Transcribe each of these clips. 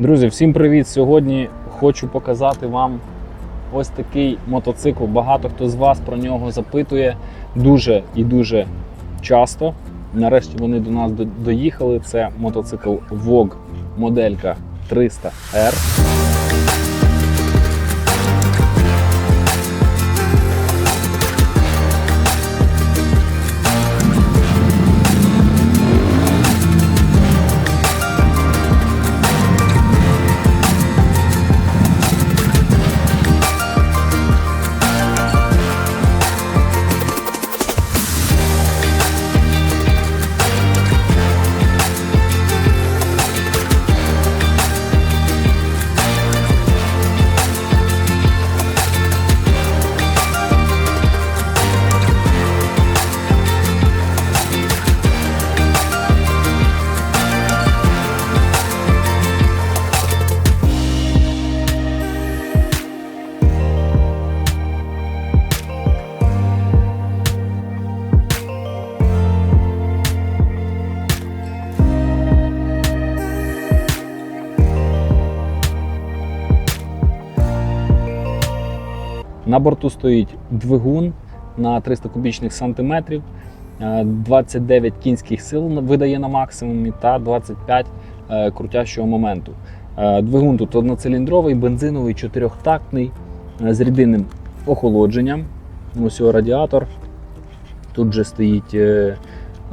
Друзі, всім привіт! Сьогодні хочу показати вам ось такий мотоцикл. Багато хто з вас про нього запитує дуже і дуже часто. Нарешті вони до нас доїхали. Це мотоцикл Vogue моделька 300R. На борту стоїть двигун на 300 кубічних сантиметрів, е, 29 кінських сил видає на максимумі та 25 е, крутящого моменту. Е, Двигун тут одноциліндровий, бензиновий, чотирьохтактний е, з рідинним охолодженням. Ось його радіатор. Тут же стоїть е,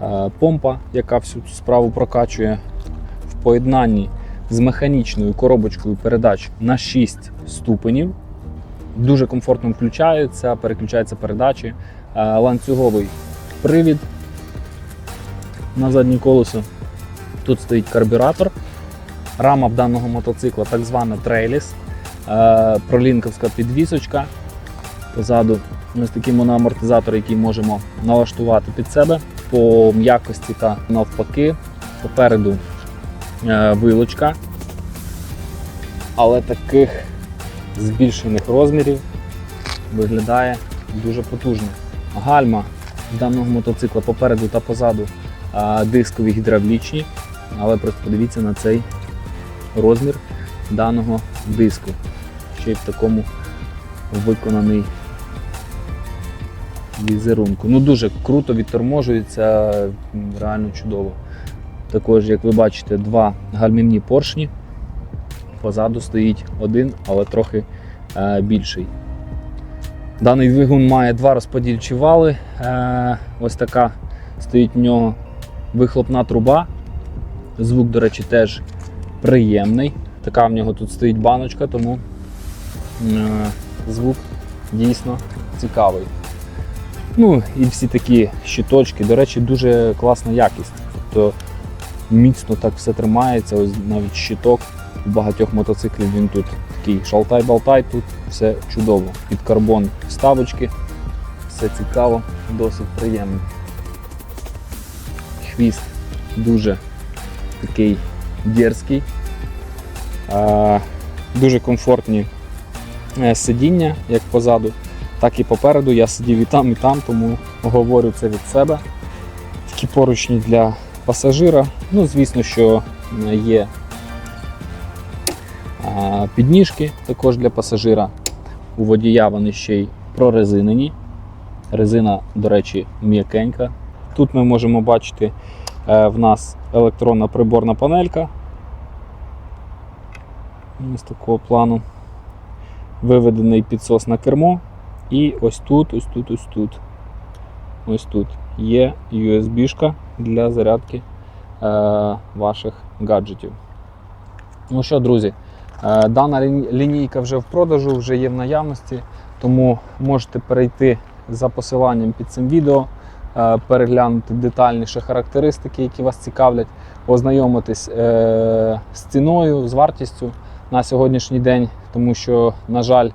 е, помпа, яка всю цю справу прокачує в поєднанні з механічною коробочкою передач на 6 ступенів. Дуже комфортно включається, переключаються передачі, Е, ланцюговий привід на заднє колесо. Тут стоїть карбюратор. Рама даного мотоцикла так звана трейліс, е, пролінковська підвісочка. Позаду ось такий моноамортизатор, який можемо налаштувати під себе по м'якості та навпаки. Попереду е, вилочка, але таких збільшених розмірів виглядає дуже потужно. Гальма даного мотоцикла попереду та позаду дискові гідравлічні, але просто подивіться на цей розмір даного диску. Ще й в такому виконаний візерунку. Ну дуже круто відторможується, реально чудово. Також, як ви бачите, два гальмівні поршні. Позаду стоїть один, але трохи е, більший. Даний двигун має два розподільчі вали. Е, ось така стоїть в нього вихлопна труба. Звук, до речі, теж приємний. Така в нього тут стоїть баночка, тому е, звук дійсно цікавий. Ну і всі такі щиточки, до речі, дуже класна якість. Тобто міцно так все тримається, ось навіть щиток у багатьох мотоциклів він тут такий шалтай-балтай, тут все чудово. Під карбон вставочки, все цікаво, досить приємно. Хвіст дуже такий дерзкий. Дуже комфортні е, сидіння, як позаду, так і попереду. Я сидів і там, і там, тому говорю це від себе. Такі поручні для пасажира. Ну, звісно, що е, є Підніжки також для пасажира. У водія вони ще й прорезинені. Резина, до речі, м'якенька. Тут ми можемо бачити е, в нас електронна приборна панелька. Ось такого плану. Виведений підсос на кермо. І ось тут, ось тут, ось тут. Ось тут є USB-шка для зарядки е, ваших гаджетів. Ну що, друзі, Дана лінійка вже в продажу, вже є в наявності, тому можете перейти за посиланням під цим відео, е, переглянути детальніше характеристики, які вас цікавлять, ознайомитись е, з ціною, з вартістю на сьогоднішній день, тому що, на жаль,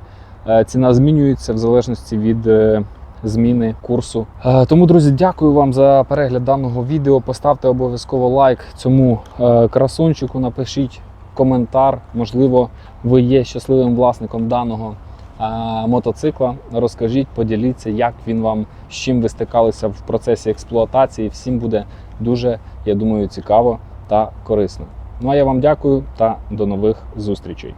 е, ціна змінюється в залежності від е, зміни курсу. Е, Тому, друзі, дякую вам за перегляд даного відео. Поставте обов'язково лайк цьому е, красунчику, напишіть коментар. Можливо, ви є щасливим власником даного мотоцикла. Розкажіть, поділіться, як він вам, з чим ви стикалися в процесі експлуатації. Всім буде дуже, я думаю, цікаво та корисно. Ну а я вам дякую та до нових зустрічей.